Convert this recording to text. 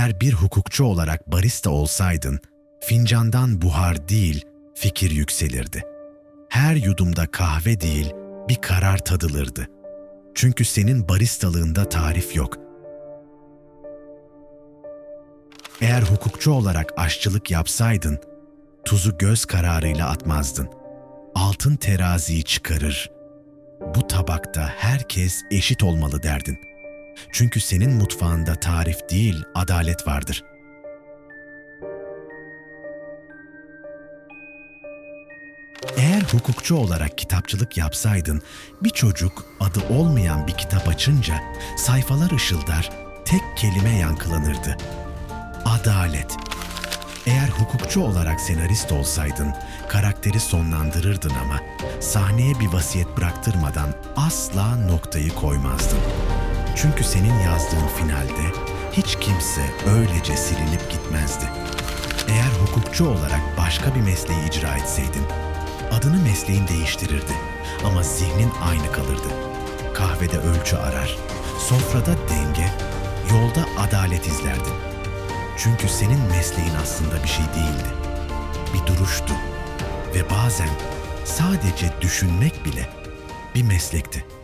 Eğer bir hukukçu olarak barista olsaydın, fincandan buhar değil, fikir yükselirdi. Her yudumda kahve değil, bir karar tadılırdı. Çünkü senin baristalığında tarif yok. Eğer hukukçu olarak aşçılık yapsaydın, tuzu göz kararıyla atmazdın. Altın teraziyi çıkarır. Bu tabakta herkes eşit olmalı derdin. Çünkü senin mutfağında tarif değil, adalet vardır. Eğer hukukçu olarak kitapçılık yapsaydın, bir çocuk adı olmayan bir kitap açınca sayfalar ışıldar, tek kelime yankılanırdı. Adalet. Eğer hukukçu olarak senarist olsaydın, karakteri sonlandırırdın ama sahneye bir vasiyet bıraktırmadan asla noktayı koymazdın. Çünkü senin yazdığın finalde hiç kimse öylece silinip gitmezdi. Eğer hukukçu olarak başka bir mesleği icra etseydin, adını mesleğin değiştirirdi ama zihnin aynı kalırdı. Kahvede ölçü arar, sofrada denge, yolda adalet izlerdin. Çünkü senin mesleğin aslında bir şey değildi. Bir duruştu ve bazen sadece düşünmek bile bir meslekti.